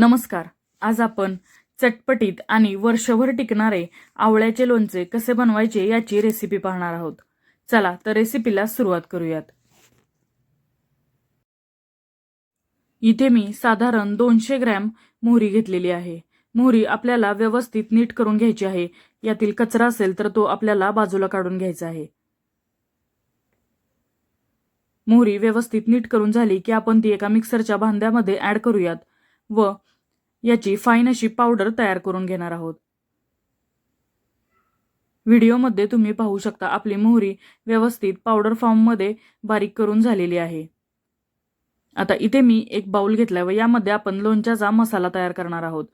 नमस्कार. आज आपण चटपटीत आणि वर्षभर टिकणारे आवळ्याचे लोणचे कसे बनवायचे याची रेसिपी पाहणार आहोत. चला तर रेसिपीला सुरुवात करूयात. इथे मी साधारण दोनशे ग्रॅम मोहरी घेतलेली आहे. मोहरी आपल्याला व्यवस्थित नीट करून घ्यायची आहे. यातील कचरा असेल तर तो आपल्याला बाजूला काढून घ्यायचा आहे. मोहरी व्यवस्थित नीट करून झाली की आपण ती एका मिक्सरच्या भांड्यामध्ये ऍड करूयात. व याची फाईन अशी पावडर तयार करून घेणार आहोत. व्हिडिओमध्ये तुम्ही पाहू शकता आपली मोहरी व्यवस्थित पावडर फॉर्ममध्ये बारीक करून झालेली आहे. आता इथे मी एक बाउल घेतला व यामध्ये आपण लोणच्याचा मसाला तयार करणार आहोत.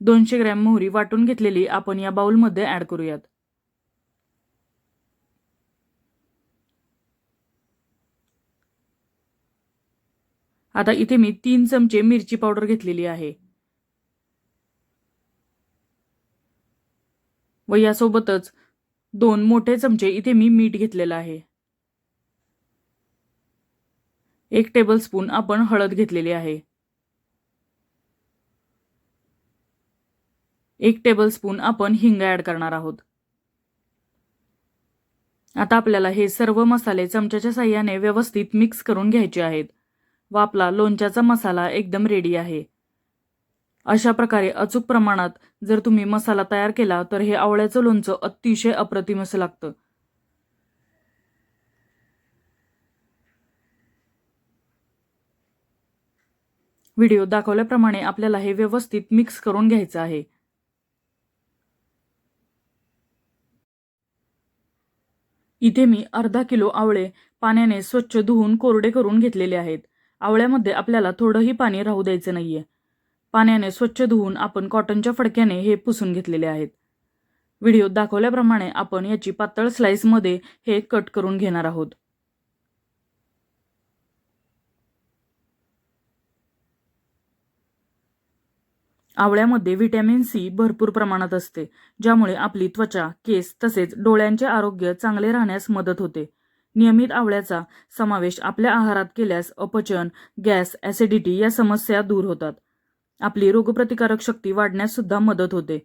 दोनशे ग्रॅम मोहरी वाटून घेतलेली आपण या बाउलमध्ये ऍड करूयात. आता इथे मी तीन चमचे मिरची पावडर घेतलेली आहे. व यासोबतच दोन मोठे चमचे इथे मी मीठ घेतलेलं आहे. एक टेबलस्पून आपण हळद घेतलेली आहे. एक टेबलस्पून आपण हिंग ऍड करणार आहोत. आता आपल्याला हे सर्व मसाले चमच्याच्या साह्याने व्यवस्थित मिक्स करून घ्यायचे आहेत. व आपला लोणच्याचा मसाला एकदम रेडी आहे. अशा प्रकारे अचूक प्रमाणात जर तुम्ही मसाला तयार केला तर हे आवळ्याचं लोणचं अतिशय अप्रतिम असं लागतं. व्हिडिओ दाखवल्याप्रमाणे आपल्याला हे व्यवस्थित मिक्स करून घ्यायचं आहे. इथे मी अर्धा किलो आवळे पाण्याने स्वच्छ धुवून कोरडे करून घेतलेले आहेत. आवळ्यामध्ये आपल्याला थोडंही पाणी राहू द्यायचं नाहीये. पाण्याने स्वच्छ धुवून आपण कॉटनच्या फडक्याने हे पुसून घेतलेले आहेत. व्हिडिओत दाखवल्याप्रमाणे आपण याची पातळ स्लाइसमध्ये हे कट करून घेणार आहोत. आवळ्यामध्ये व्हिटॅमिन सी भरपूर प्रमाणात असते ज्यामुळे आपली त्वचा केस तसेच डोळ्यांचे आरोग्य चांगले राहण्यास मदत होते. नियमित आवळ्याचा समावेश आपल्या आहारात केल्यास अपचन गॅस ॲसिडिटी या समस्या दूर होतात. आपली रोगप्रतिकारक शक्ती वाढण्यास सुद्धा मदत होते.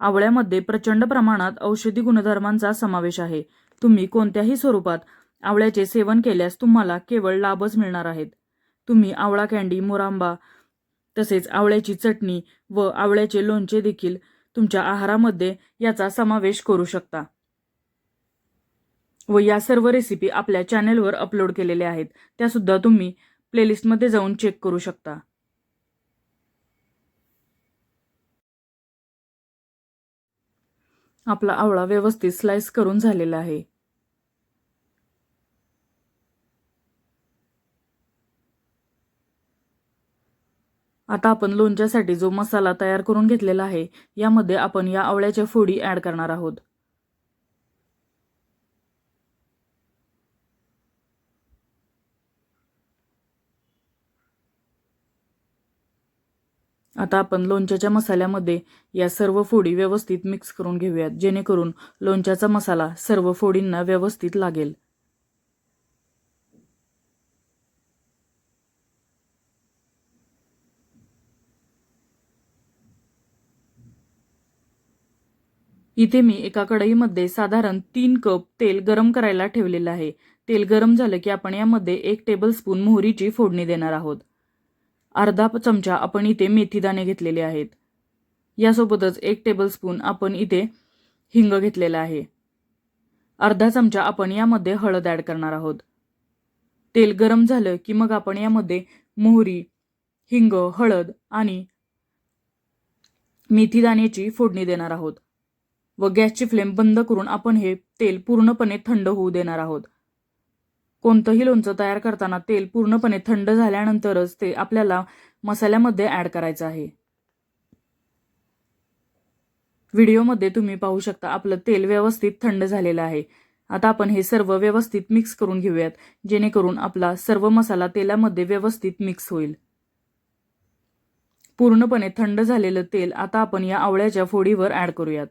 आवळ्यामध्ये प्रचंड प्रमाणात औषधी गुणधर्मांचा समावेश आहे. तुम्ही कोणत्याही स्वरूपात आवळ्याचे सेवन केल्यास तुम्हाला केवळ लाभच मिळणार आहेत. तुम्ही आवळा कँडी मोरांबा तसेच आवळ्याची चटणी व आवळ्याचे लोणचे देखील तुमच्या आहारामध्ये याचा समावेश करू शकता. व या सर्व रेसिपी आपल्या चॅनेलवर अपलोड केलेल्या आहेत. त्यासुद्धा तुम्ही प्लेलिस्टमध्ये जाऊन चेक करू शकता. आपला आवळा व्यवस्थित स्लाइस करून झालेला आहे. आता आपण लोणच्यासाठी जो मसाला तयार करून घेतलेला आहे यामध्ये आपण या आवळ्याच्या फोडी ऍड करणार आहोत. आता आपण लोणच्याच्या मसाल्यामध्ये या सर्व फोडी व्यवस्थित मिक्स करून घेऊयात जेणेकरून लोणच्याचा मसाला सर्व फोडींना व्यवस्थित लागेल. इथे मी एका कढईमध्ये साधारण तीन कप तेल गरम करायला ठेवलेलं आहे. तेल गरम झालं की आपण यामध्ये एक टेबलस्पून मोहरीची फोडणी देणार आहोत. अर्धा चमचा आपण इथे मेथीदाणे घेतलेले आहेत. यासोबतच एक टेबलस्पून आपण इथे हिंग घेतलेला आहे. अर्धा चमचा आपण यामध्ये हळद ॲड करणार आहोत. तेल गरम झालं की मग आपण यामध्ये मोहरी हिंग हळद आणि मेथीदाण्याची फोडणी देणार आहोत. व गॅसची फ्लेम बंद करून आपण हे तेल पूर्णपणे थंड होऊ देणार आहोत. कोणतंही लोणचं तयार करताना तेल पूर्णपणे थंड झाल्यानंतरच ते आपल्याला मसाल्यामध्ये ॲड करायचं आहे. व्हिडिओमध्ये तुम्ही पाहू शकता आपलं तेल व्यवस्थित थंड झालेलं आहे. आता आपण हे सर्व व्यवस्थित मिक्स करून घेऊयात जेणेकरून आपला सर्व मसाला तेलामध्ये व्यवस्थित मिक्स होईल. पूर्णपणे थंड झालेलं तेल आता आपण या आवळ्याच्या फोडीवर ॲड करूयात.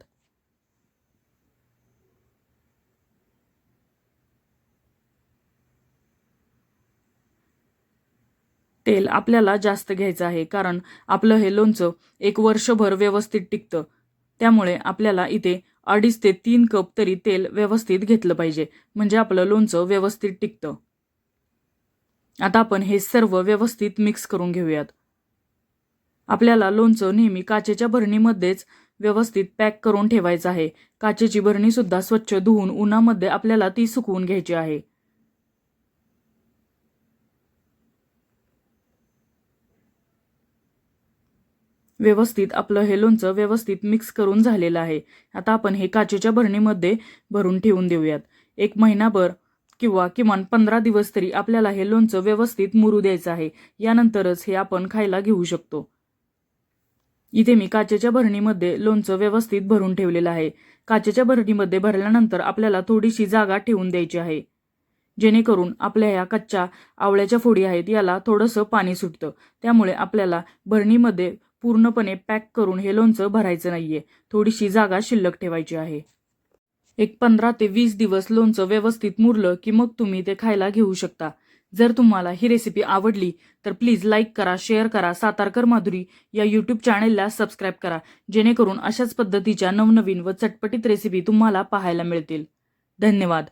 तेल आपल्याला जास्त घ्यायचं आहे कारण आपलं हे लोणचं एक वर्षभर व्यवस्थित टिकतं. त्यामुळे आपल्याला इथे अडीच ते तीन कप तरी तेल व्यवस्थित घेतलं पाहिजे म्हणजे आपलं लोणचं व्यवस्थित टिकतं. आता आपण हे सर्व व्यवस्थित मिक्स करून घेऊयात. आपल्याला लोणचं नेहमी काचेच्या भरणीमध्येच व्यवस्थित पॅक करून ठेवायचं आहे. काचेची भरणी सुद्धा स्वच्छ धुवून उन्हामध्ये आपल्याला ती सुकवून घ्यायची आहे. व्यवस्थित आपलं हे लोणचं व्यवस्थित मिक्स करून झालेलं आहे. आता आपण हे काचेच्या भरणीमध्ये भरून ठेवून देऊयात. एक महिनाभर किंवा किमान पंधरा दिवस तरी आपल्याला हे लोणचं व्यवस्थित मुरू द्यायचं आहे. यानंतरच हे आपण खायला घेऊ शकतो. इथे मी काचेच्या भरणीमध्ये लोणचं व्यवस्थित भरून ठेवलेलं आहे. काचेच्या भरणीमध्ये भरल्यानंतर आपल्याला थोडीशी जागा ठेवून द्यायची आहे. जेणेकरून आपल्या ह्या कच्च्या आवळ्याच्या फोडी आहेत याला थोडंसं पाणी सुटतं. त्यामुळे आपल्याला भरणीमध्ये पूर्णपणे पॅक करून हे लोणचं भरायचं नाहीये. थोडीशी जागा शिल्लक ठेवायची आहे. एक पंधरा ते वीस दिवस लोणचं व्यवस्थित मुरलं की मग तुम्ही ते खायला घेऊ शकता. जर तुम्हाला ही रेसिपी आवडली तर प्लीज लाईक करा शेअर करा सातारकर माधुरी या यूट्यूब चॅनेलला सबस्क्राईब करा. जेणेकरून अशाच पद्धतीच्या नवनवीन व चटपटीत रेसिपी तुम्हाला पाहायला मिळतील. धन्यवाद.